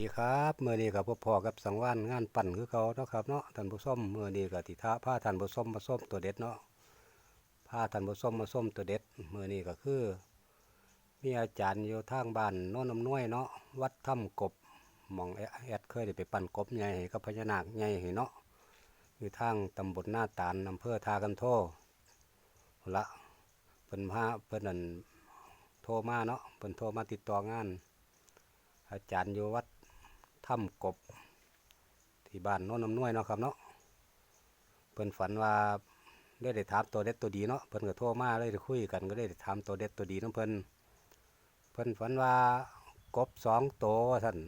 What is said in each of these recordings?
ดีครับเมื่อนี้กับพ่อกับสังวานงานปั่นคือเขาเนาะครับเนาะท่านผู้ส้มเมื่อนี้กับทิท่าผ้าท่านผู้ส้มมาส้มตัวเด็ดเนาะผ้าท่านผู้ส้มมาส้มตัวเด็ดเมื่อนี้ก็คือ มีอาจารย์อยู่ทางบ้านโน้นน้ำน้อยเนาะวัดถ้ำกบมองแอดเคยได้ไปปั่นกบใหญ่ให้กับพญานาคใหญ่ให้เนาะอยู่ทางตำบลหน้าตาลอำเภอทากันโทละเพิ่นพาเพิ่นนั่นโทรมาเนาะเพิ่นโทรมาติดต่องานอาจารย์อยู่วัด ถ้ำกบ ที่บ้านโน้นน้ำน้อยเนาะครับเนาะเพิ่นฝันว่าได้ได้ถามตัวเด็ดตัวดีเนาะเพิ่นก็โทรมาเลยได้คุยกันก็ได้ถามตัวเด็ดตัวดีน้ำเพิ่นเพิ่นฝันว่ากบสองตัวท่าน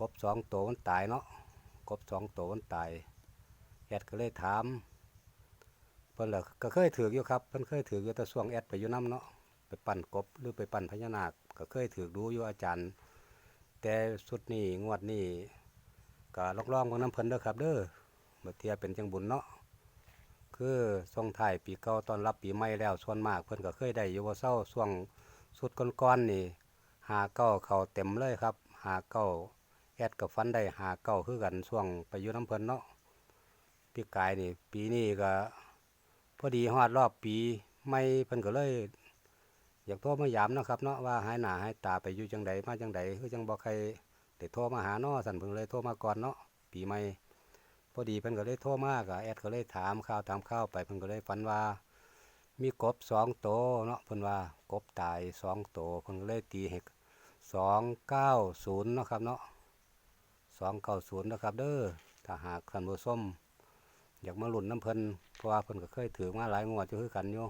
กบสองตัวมันตายเนาะกบสองตัวมันตายแอดก็เลยถามเพิ่นเลยก็เคยถืออยู่ครับเพิ่นเคยถืออยู่แต่ช่วงแอดไปอยู่น้ำเนาะไปปั่นกบหรือไปปั่นพญานาคก็เคยถือดูอยู่อาจารย์ แต่สุดนี้งวดนี้ก็ลองลองๆเบางน้ำเพิ่นเด้อครับเด้อบ่เทียเป็นจังบุญเนาะคือส่งท้ายปีเก่าตอนรับปีใหม่แล้วส่วนมากเพิ่นก็เคยได้อยู่บ่เศร้าช่วงสุดก้อนๆนี่หาเก้าเขาเต็มเลยครับ หาเก้าแอดกับฟันได้หาเก้าคือกันช่วงไปอยู่น้ำเพิ่นเนาะปีกายนี่ปีนี้ก็พอดีฮอดรอบปีใหม่เพิ่นก็เลย อยากโทรมายามนะครับเนาะว่าหายหน้าหายตาไปอยู่จังใดมาจังใดคือจังบ่ใครได้โทรมาหาเนาะสั่นเพิ่นเลยโทรมาก่อนเนาะปีใหม่พอดีเพิ่นก็เลยโทรมาก็แอดก็เลยถามข่าวตามข่าวไปเพิ่นก็เลยฝันว่า มีกบสองโตวเนาะเพิ่นว่ากบตายสองโตวเพิ่นก็เลยตีให้สองเก้าศูนย์นะครับเนาะสองเก้าศูนย์นะครับ เด้อถ้าหากท่านผู้ม อยากมาหลุนน้ำเพิ่นเพราะว่าเพิ่นก็เคยถือมาหลายงวดอยู่คือกันอยู่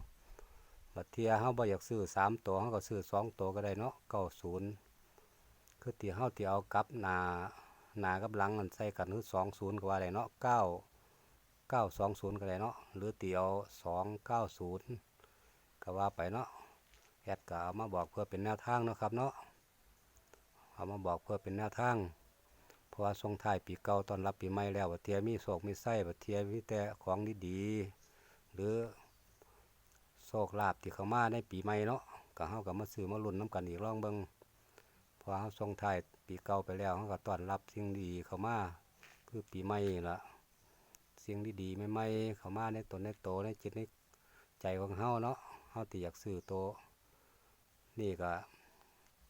บัดเทียเฮาบ่อยากซื้อสามตัวเฮาก็ซื้อสองตัวก็ได้เนาะเก้าศูนย์คือที่เฮาที่เอากลับหนาหนากับหลังมันใส่กันคือสองศูนย์ก็ว่าได้เนาะเก้าเก้าสองศูนย์ก็ได้เนาะหรือเตียวสองเก้าศูนย์ก็ว่าไปเนาะแอดก็เอามาบอกเพื่อเป็นแนวทางเนาะครับเนาะเอามาบอกเพื่อเป็นแนวทางเพราะว่าส่งท้ายปีเก่าตอนรับปีใหม่แล้วบัดเทียมีโศกมีไส้บัดเทียมีแต่ของดีๆหรือ โชคลาภที่เข้ามาในปีใหม่เนาะก็เฮาก็มาซื้อมาลุ้นน้ำกันอีกรองเบิงพอเฮาส่งท้ายปีเก่าไปแล้วเฮาก็ต้อนรับสิ่งดีเข้ามาคือปีใหม่ละสิ่งดีๆใหม่ๆเข้ามาในตนในโตในจิตในใจของเฮาเนาะเฮาที่อยากซื้อโตนี่ก็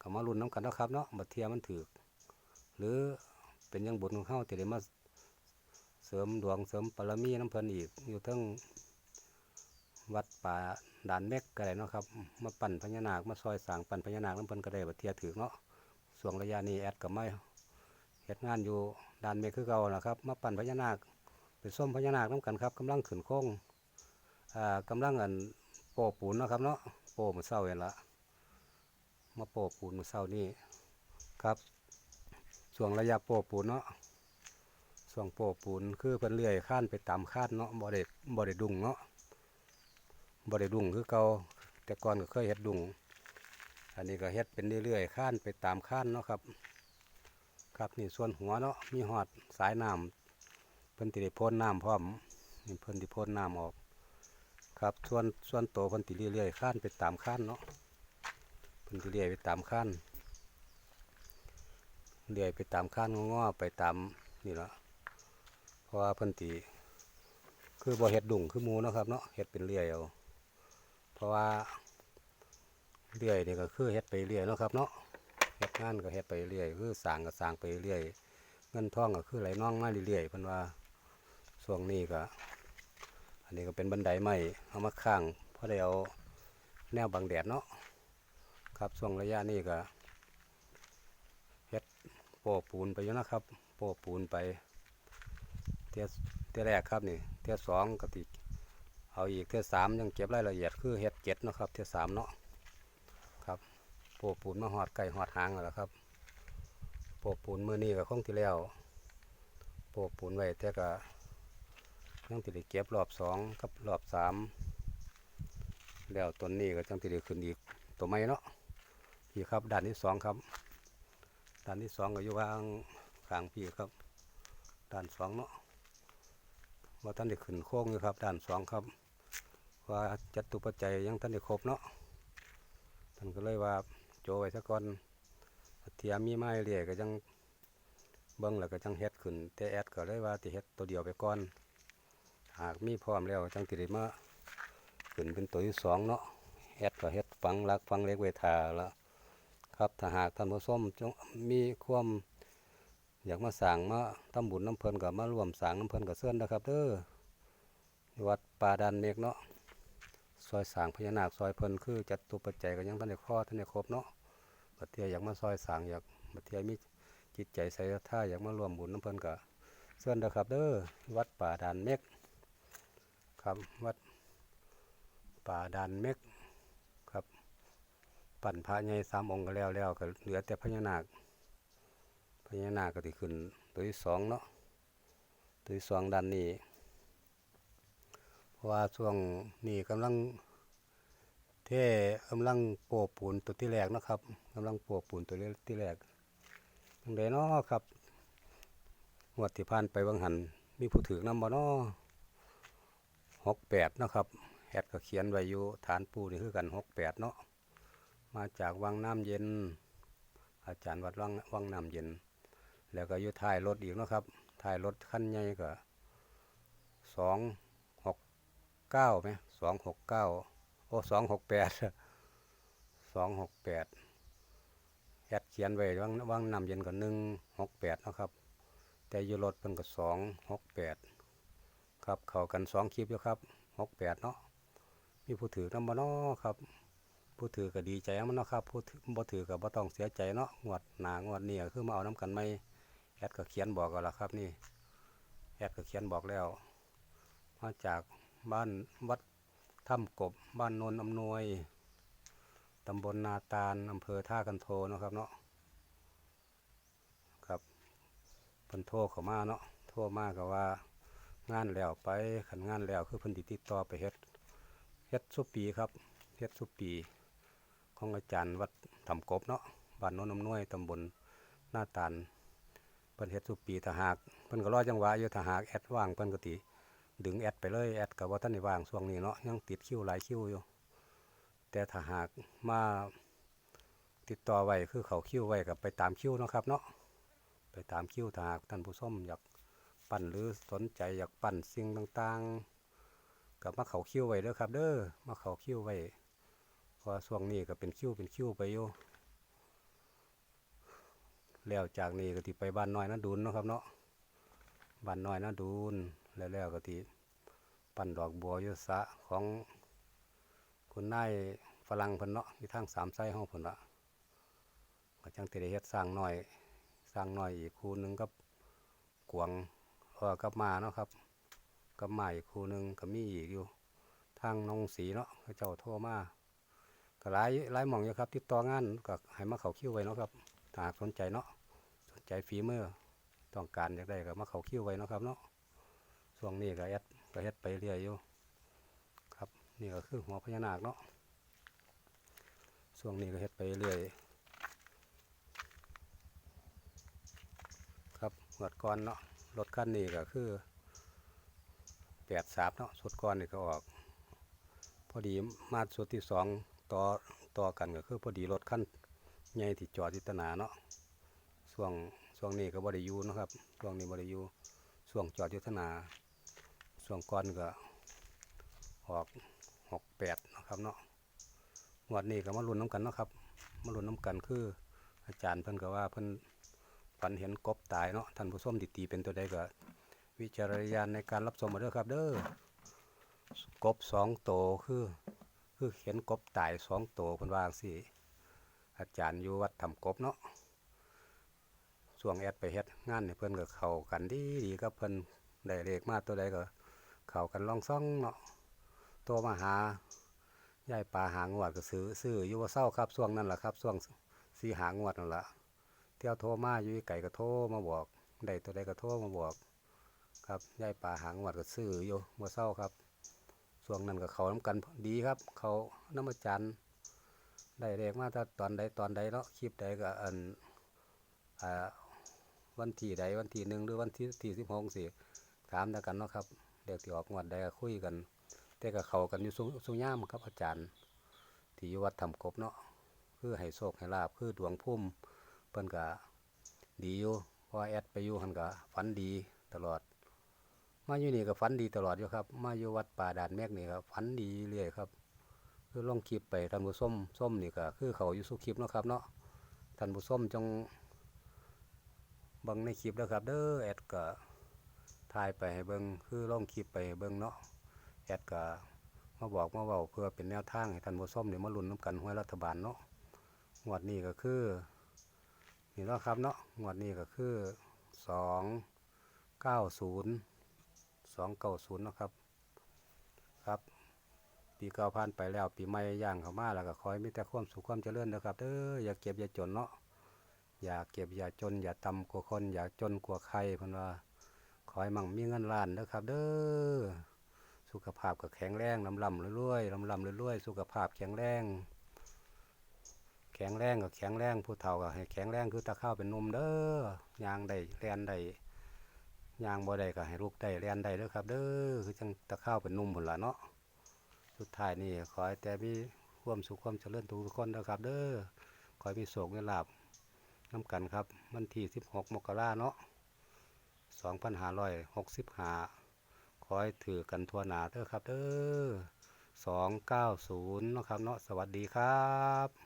ก็มาลุ้นน้ำกันนะครับเนาะบัดเทียมันถือหรือเป็นยังบุญของเฮาที่ได้มาเสริมดวงเสริมบารมีน้ำเพิ่นอีกอยู่ทั้ง วัดป่าด่านเม็กก็ได้เนาะครับมาปั่นพญานาคมาซอยสางปั่นพญานาคน้ำเพิ่นก็ได้บัเทียถือเนาะส่วงระยะนี้แอดกับไม่เฮ็ดงานอยู่ด่านเม็กคือเก่านะครับ มาปั่นพญานาคไปส้มพญานาคน้ำกันครับกำลังขึ้นโค้งอ่ากำลังอันโปะปูนเนาะครับเนาะโปะมือเศร้าเห็นละมาโปะปูนมือเศร้านี่ครับส่วงระยะโปะปูนเนาะส่วงโปะปูนคือเพิ่นเลื่อยข้านไปตามข้านเนาะบ่ได้บ่ได้ดุงเนาะ บ่ได้ดุงคือเก่าแต่ก่อนก็เคยเฮ็ดดุงอันนี้ก็เฮ็ดเป็นเรื่อยๆข้านไปตามข้านเนาะครับ ครับนี่ส่วนหัวเนาะมีหอดสายน้ำเพิ่นติได้พ่นน้ำพร้อมนี่เพิ่นติพ่นน้ำออก ครับส่วนส่วนโตเพิ่นติเรื่อยๆข้านไปตามข้านเนาะเพิ่นติเรื่อยไปตามข้านเรื่อยไปตามข้านงอๆไปตามนี่ละเพราะว่าเพิ่นติคือบ่เฮ็ดดุ่งคือมูเนาะครับเนาะเฮ็ดเป็นเรื่อยเอา ราะว่าเรื่อยนี่ก็คือเฮ็ดไปเรื่อยเนาะครับเนาะเฮ็ดงานก็เฮ็ดไปเรื่อยคือสร้างก็สร้างไปเรื่อยเงินทองก็คือไหลน่องมาเรื่อยๆเพิ่นว่าช่วงนี้ก็ อันนี้ก็เป็นบันไดไม้เอามาข้างเพราะได้เอาแนวบังแดดเนาะครับช่วงระยะนี้ก็เฮ็ดโปะปูนไปอยู่นะครับ โปะปูนไปเทียเทียแรกครับนี่เที่ยสองกติ เอาอีกเที่ยสามยังเก็บรายละเอียดคือเฮ็ดเจ็ดนะครับเที่ยสามเนาะครับโปะปูนมาหอดไก่หอดหางแล้วครับโปะปูนมือนี้กับข้องที่แล้วโปะปูนไว้แต่ก็ยังติดเก็บรอบสองกับรอบสามแล้วต้นนี้ก็จังติดขึ้นอีกตัวไม้เนาะพี่ครับด้านที่สองครับด้านที่สองก็อยู่วางข้างพี่ครับด้านสองเนาะว่าท่านได้ขึ้นโค้งอยู่ครับด่านสองครับ ว่าจัตุปัจจัยยังท่านได้ครบเนาะท่านก็เลยว่าโจไว้ซะก่อนเทียมมีไม้เรียก็จังเบิ่งแล้วก็จังเฮ็ดขึ้นแต่แอดก็เลยว่าสิเฮ็ดตัวเดียวไปก่อน หากมีพร้อมแล้วจังสิได้มาขึ้นเป็นตัวที่สองเนาะแอดก็เฮ็ดฟังรักฟังเล็กไว้ทาแล้วครับถ้าหากท่านผู้ชมจงมีความอยากมาสร้างมาทำบุญน้ำเพิ่นก็มาร่วมสร้างน้ำเพิ่นก็เชิญนะครับเด้อวัดป่าดานเมฆเนาะ อยสางพญานาคซอยเพิ่นคือจัดตุปัจจัยก็ยังท่านได้ข้อท่านได้ครบเนาะบัดเทียอยากมาซอยสางอยากบัดเทียมีจิตใจใส่ทธาอยากมารวมบุญน้ำเพิ่นก็เชิญนะครับเด้อวัดป่าดานเมฆครับวัดป่าดานเม็กครับปั่นพระใหญ่สามองค์ก็แล้วแล้วก็เหลือแต่พญานาคพญานาคก็ที่ขึ้นตัวที่สองเนาะตัวที่สองด้านนี้เพราะว่าช่วงนี้กำลัง ท่กำลังโปะปูนตัวที่แรกนะครับกำลังโปะปูนตัวที่แรกยังไงเนาะครับงวดที่ผ่านไปวังหันมีผู้ถือน้ำบ่เนาะหกแปดนะครับแอดก็เขียนไว้อยู่ฐานปูนี่คือกันหกแปดเนาะมาจากวังน้ำเย็น อาจารย์วัดวังวังน้ำเย็น แล้วก็อยู่ท้ายรถอีกนะครับท้ายรถขั้นใหญ่ก็สองหกเก้าไหมสองหกเก้า โอ้สองหกแปดสองหกแปดแอดเขียนไว้วังวังน้ำเย็นก็หนึ่งหกแปดนะครับ แต่ยู่รถเพิ่นก็สองหกแปดครับเข้ากันสองคลิปอยู่ครับหกแปดเนาะมีผู้ถือน้ำบ่เนาะครับ ผู้ถือก็ดีใจมันเนาะครับผู้ถือบ่ถือก็บ่ต้องเสียใจเนาะงวดหนางวดเนี้ก็คือมาเอาน้ำกันไหมแอดก็เขียนบอกก็แล้วครับนี่แอดก็เขียนบอกแล้ว มาจากบ้านวัด ถ้ำกบบ้านโนนอำนวย ตำบลนาตาลอำเภอท่ากันโทนะครับเนาะครับเพิ่นโทรเข้ามาเนาะโทรมาก็ว่างานแล้วไปขันงานแล้วคือเพิ่นสิติดต่อไปเฮ็ดเฮ็ดสุปีครับเฮ็ดสุปีของอาจารย์วัดถ้ำกบเนาะบ้านโนนน้ำน้อยตำบลนาตาลเพิ่นเฮ็ดสุปีถ้าหากเพิ่นก็รอจังหวะอยู่ถ้าหากแอดว่างเพิ่นก็ติ ดึงแอดไปเลยแอดก็บ่ทันได้ว่างช่วงนี้เนาะยังติดคิวหลายคิวอยู่ แต่ถ้าหากมาติดต่อไว้คือเขาคิวไว้ก็ไปตามคิวนะครับเนาะไปตามคิวถ้าหากท่านผู้ชมอยากปั่นหรือสนใจอยากปั่นสิ่งต่างๆกับมาเขาคิ้วไว้เด้อครับ เด้อมาเขาคิ้วไว้เพราะช่วงนี้ก็เป็นคิ้วเป็นคิ้วไปอยู่แล้วจากนี้ก็ติไปบ้านน้อยนะดูนนะครับเนาะบ้านน้อยนะดูน แล้วแล้วก็ติปั่นดอกบัวยุสะของคุณนายฝรั่งพิ่นเนาะที่ทางสามไส้ห้องพิ่นละก็จังติได้เฮ็ดสร้างหน้อยสร้างหน้อยอีกคูหนึงกับกวงเออกับมาเนาะครับกับมาอีกครูหนึ่งกับมีอีกอยู่ทางน้องสีเนาะเขาเจ้าโทรมาก็หลายหลายหมองอยู่ครับ ติดต่องานก็ให้มาเขาคิวไว้เนาะครับถ้าหากสนใจเนาะสนใจฝีเมือต้องการอยากได้ก็มาเขาคิวไว้เนาะครับเนาะ ช่วงนี้ก็แอดก็เฮ็ดไปเรื่อยอยู่ครับนี่ก็คือหัวพญานาคเนาะช่วงนี้ก็เฮ็ดไปเรื่อยครับหวดก่อนเนาะรถคันนี้ก็คือแปดสามเนาะสุดก้อนนี่ก็ออก พอดีมาสุดที่สองต่อต่อกันก็คือพอดีรถคันใหญ่ที่จอดที่ตนาเนาะช่วงช่วงนี้ก็บริยูนะครับช่วงนี้บริยูช่วงจอดยุทธนา ช่วงก้อนก็ออกหกแปดนะครับเนาะงวดนี้ก็มาลุ้นน้ำกันเนาะครับมาลุ้นน้ำกันคือ อาจารย์เพิ่นก็ว่าเพิ่นฝันเห็นกบตายเนาะท่านผู้ชมติตีเป็นตัวใดก็วิจารณญาณในการรับชมมาเด้อครับ เด้อกบสองโตวคือคือเห็นกบตายสองโตวเพิ่นว่าสิอาจารย์อยู่วัดทำกบเนาะช่วงแอดไปเฮ็ดงานเนี่ยเพิ่นก็เข้ากันดีดีกับเพิ่นได้เลขมาตัวใดก็ เขากันลองซ่องเนาะตัวมาหายายปลาหางวดก็ซื้อซื้ออยู่ว่าเศร้าครับช่วงนั้นแหละครับช่วงสีหางวดนั่นแหละเที่ยวโทรมาอยู่ไก่ก็โทรมาบอกได้ตัวใดก็โทรมาบอก ครับยายป่าหางวัดก็ซื้ออยู่มื่อเศร้าครับช่วงนั้นก็เขาน้ำกันดีครับ เขาน้ำมาจันทร์ได้เรียกมาถ้าตอนใดตอนใดเนาะคลิปใดก็อันอวันที่ใดวันที่หนึ่งหรือวันที่ที่สิบหกสี่ถามแล้วกันเนาะครับ เด็กที่ออกงวดใดก็คุยกัน แต่ก็เขากันอยู่สุสุย่ามครับอาจารย์ ที่อยู่วัดทำกบเนาะคือให้โชคให้ลาบคือดวงพุ่มเพิ่นก็ดีอยู่เพราะว่าแอดไปอยู่หันก็ฝันดีตลอด มาอยู่นี่ก็ฝันดีตลอดอยู่ครับ มาอยู่วัดป่าด่านแมกนี่ก็ฝันดีเรื่อยครับ คือลองคลิปไปท่านผู้ส้มส้มนี่ก็คือเขาอยู่สุคลิปเนาะครับเนาะท่านผู้ส้มจงบิ่งในคลิปแล้วครับ เด้อแอดก็ ถ่ายไปให้เบิ่งคือลองคลิปไปเบิ่งเนาะแอดก็มาบอกมาเว้าเพื่อเป็นแนวทางให้ท่านผู้ส้มนี่มาลุ้นนํกันห้วยรัฐบาลเนาะงวดนี้ก็คือนี่เนาะครับเนาะงวดนี้ก็คือสองเก้าศูนย์สองเก้าศูนย์นะครับครับ ปีเก่าผ่านไปแล้ว ปีใหม่ย่างเข้ามาแล้วก็ขอให้มีแต่ความสุขความเจริญนะครับเด้ออย่าเก็บอย่าจนเนาะอย่าเก็บอย่าจน อย่าต่ำกว่าคน อย่าจนกว่าใครเพิ่นว่า ขอให้มั่งมีเงินล้านเด้อครับ เด้อสุขภาพก็แข็งแรงลำลำรวยๆลำลำรวยๆสุขภาพแข็งแรง แข็งแรงก็แข็งแรงผู้เฒ่าก็ให้แข็งแรงคือตะข้าวเป็นนมเด้อยางได้แลนได้ยางบ่ได้ก็ให้ลูกได้แลนได้เด้อครับ เด้อคือจังตะข้าวเป็นนมพุ่นล่ะเนาะสุดท้ายนี่ขอให้แต่มีความสุขความเจริญทุกคนนะครับ เด้อขอให้มีโศกมีลาบน้ำกันครับ วันที่16มกราเนาะ 2565 ขอให้ถือกันทั่วหนาเด้อครับเด้อ290เนาะครับเนาะสวัสดีครับ